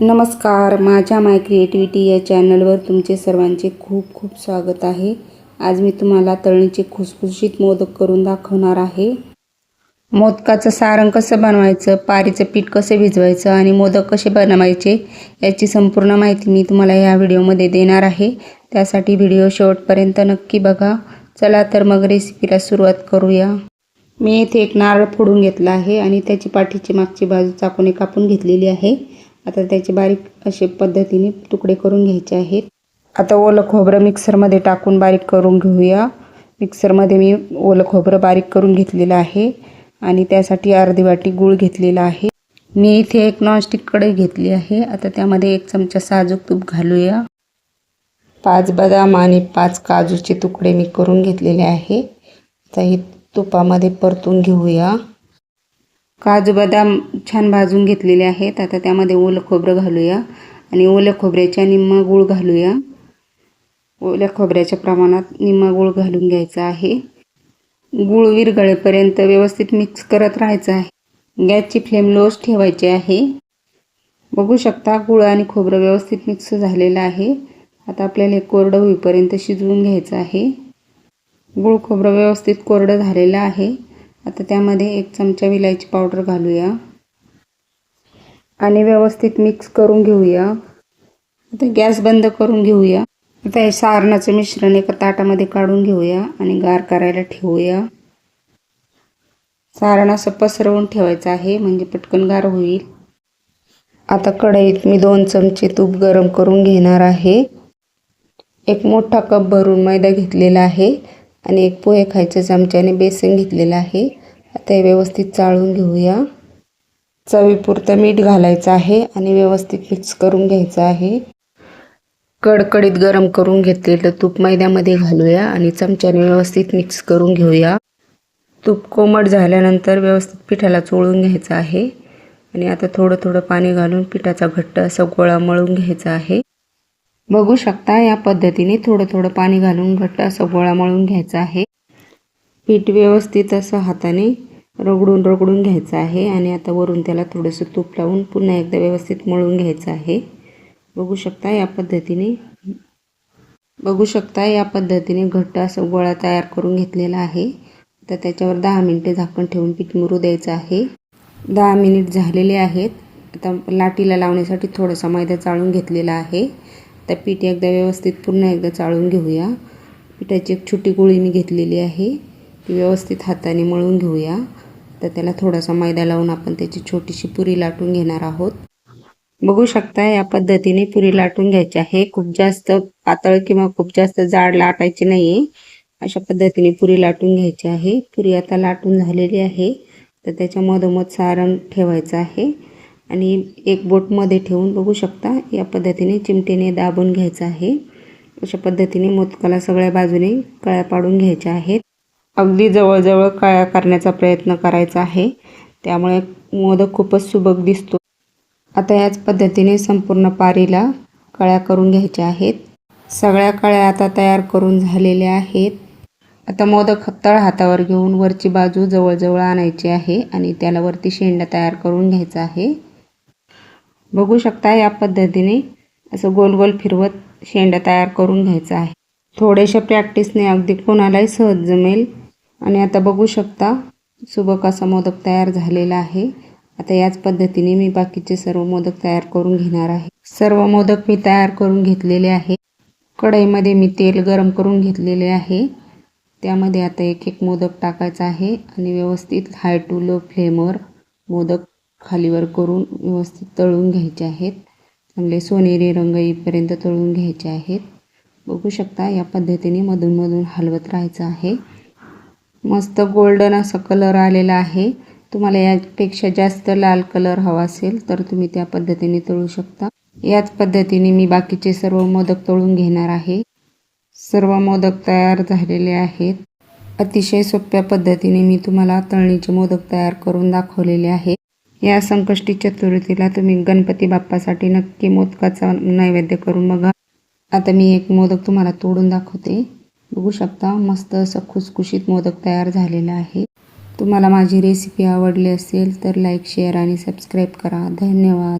नमस्कार माझ्या माय क्रिएटिव्हिटी या चॅनलवर तुमचे सर्वांचे खूप खूप स्वागत आहे. आज मी तुम्हाला तळणीचे खुसखुशीत मोदक करून दाखवणार आहे. मोदकाचं सारण कसं बनवायचं पारीचं पीठ कसं भिजवायचं आणि मोदक कसे बनवायचे याची संपूर्ण माहिती मी तुम्हाला या व्हिडिओमध्ये देणार आहे. त्यासाठी व्हिडिओ शेवटपर्यंत नक्की बघा. चला तर मग रेसिपीला सुरुवात करूया. मी इथे एक नारळ फोडून घेतला आहे आणि त्याची पाठीची मागची बाजू चाकूने कापून घेतलेली आहे. आता त्याचे बारीक असे पद्धतीने तुकडे करून घ्यायचे आहेत. आता ओलं खोबरं मिक्सरमध्ये टाकून बारीक करून घेऊया. मिक्सरमध्ये मी ओलं खोबरं बारीक करून घेतलेलं आहे आणि त्यासाठी अर्धी वाटी गूळ घेतलेला आहे. मी इथे एक नॉनस्टिक कढई घेतली आहे. आता त्यामध्ये एक चमचा साजूक तूप घालूया. पाच बदाम आणि पाच काजूचे तुकडे मी करून घेतलेले आहे. आता हे तुपामध्ये परतून घेऊया. काजू बदाम छान भाजून घेतलेले आहेत. आता त्यामध्ये ओलं खोबरं घालूया. आणि ओल्या खोबऱ्याच्या निम्मा गूळ घालूया. ओल्या खोबऱ्याच्या प्रमाणात निम्मा गूळ घालून घ्यायचा आहे. गूळ विरघळेपर्यंत व्यवस्थित मिक्स करत राहायचं आहे. गॅसची फ्लेम लोच ठेवायची आहे. बघू शकता गुळ आणि खोबरं व्यवस्थित मिक्स झालेलं आहे. आता आपल्याला हे कोरडं होईपर्यंत शिजवून घ्यायचं आहे. गूळ खोबरं व्यवस्थित कोरडं झालेलं आहे. आता त्यामध्ये एक चमचा विलायची पावडर घालूया. आणि व्यवस्थित मिक्स करून घेऊया. आता गॅस बंद करून घेऊया. आता हे सारणाचं मिश्रण एका ताटामध्ये काढून घेऊया आणि गार करायला ठेवूया. सारण असं पसरवून ठेवायचं आहे म्हणजे पटकन गार होईल. आता कढईत मी दोन चमचे तूप गरम करून घेणार आहे. एक मोठा कप भरून मैदा घेतलेला आहे. आणि एक पोहे खायच्या चमच्याने बेसन घेतलेलं आहे. आता हे व्यवस्थित चाळून घेऊया. चवीपुरतं मीठ घालायचं आहे आणि व्यवस्थित मिक्स करून घ्यायचं आहे. कडकडीत गरम करून घेतलेलं तूप मैद्यामध्ये घालूया आणि चमच्याने व्यवस्थित मिक्स करून घेऊया. तूप कोमट झाल्यानंतर व्यवस्थित पिठाला चोळून घ्यायचं आहे. आणि आता थोडं थोडं पाणी घालून पिठाचा घट्ट असा गोळा मळून घ्यायचा आहे. बघू शकता या पद्धतीने थोडं थोडं पाणी घालून घट्ट असं गोळा मळून घ्यायचा आहे. पीठ व्यवस्थित असं हाताने रगडून रगडून घ्यायचं आहे आणि आता वरून त्याला थोडंसं तूप लावून पुन्हा एकदा व्यवस्थित मळून घ्यायचं आहे. बघू शकता या पद्धतीने बघू शकता या पद्धतीने घट्ट असं गोळा तयार करून घेतलेला आहे. तर त्याच्यावर दहा मिनटे झाकण ठेवून पीठ मुरू द्यायचं आहे. दहा मिनिट झालेले आहेत. आता लाटीला लावण्यासाठी थोडासा मैदा चाळून घेतलेला आहे. आता पीठ एकदा व्यवस्थित पुन्हा एकदा चाळून घेऊया. पिठाची एक छोटी गोळी मी घेतलेली आहे. ती व्यवस्थित हाताने मळून घेऊया. तर त्याला थोडासा मैदा लावून आपण त्याची छोटीशी पुरी लाटून घेणार आहोत. बघू शकता या पद्धतीने पुरी लाटून घ्यायची आहे. खूप जास्त पातळ किंवा खूप जास्त जाड लाटायची नाही आहे अशा पद्धतीने पुरी लाटून घ्यायची आहे. पुरी आता लाटून झालेली आहे. तर त्याच्या मधोमध सारण ठेवायचं आहे. आणि एक बोटमध्ये ठेवून बघू शकता या पद्धतीने चिमटेने दाबून घ्यायचं आहे. अशा पद्धतीने मोदकाला सगळ्या बाजूने कळ्या पाडून घ्यायच्या आहेत. अगदी जवळजवळ कळ्या करण्याचा प्रयत्न करायचा आहे. त्यामुळे मोदक खूपच सुबक दिसतो. आता याच पद्धतीने संपूर्ण पारीला कळ्या करून घ्यायच्या आहेत. सगळ्या कळ्या आता तयार करून झालेल्या आहेत. आता मोदक तळ हातावर घेऊन वरची बाजू जवळजवळ आणायची आहे आणि त्याला वरती शेंडा तयार करून घ्यायचा आहे. बघू शकता या पद्धतीने असं गोल गोल फिरवत शेंडा तयार करून घ्यायचा आहे. थोड्याशा प्रॅक्टिसने अगदी कोणालाही सहज जमेल. आणि आता बघू शकता सुबक असा मोदक तयार झालेला आहे. आता याच पद्धतीने मी बाकीचे सर्व मोदक तयार करून घेणार आहे. सर्व मोदक मी तयार करून घेतलेले आहे. कढईमध्ये मी तेल गरम करून घेतलेले आहे. त्यामध्ये आता एक एक मोदक टाकायचा आहे. आणि व्यवस्थित हाय टू लो फ्लेमवर मोदक खालीवर करून व्यवस्थित तळून घ्यायचे आहेत. चांगले सोनेरी रंग येईपर्यंत तळून घ्यायचे आहेत. बघू शकता या पद्धतीने मधून मधून हलवत राहायचं आहे. मस्त गोल्डन असा कलर आलेला आहे. तुम्हाला यापेक्षा जास्त लाल कलर हवा असेल तर तुम्ही त्या पद्धतीने तळू शकता. याच पद्धतीने मी बाकीचे सर्व मोदक तळून घेणार आहे. सर्व मोदक तयार झालेले आहेत. अतिशय सोप्या पद्धतीने मी तुम्हाला तळणीचे मोदक तयार करून दाखवलेले आहे. या संकष्टी चतुर्थीला तुम्ही गणपती बाप्पासाठी नक्की मोदकाचा नैवेद्य करून बघा. आता मी एक मोदक तुम्हाला तोडून दाखवते. बघू शकता मस्त असं खुसखुशीत मोदक तयार झालेला आहे. तुम्हाला माझी रेसिपी आवडली असेल तर लाईक शेअर आणि सबस्क्राईब करा. धन्यवाद.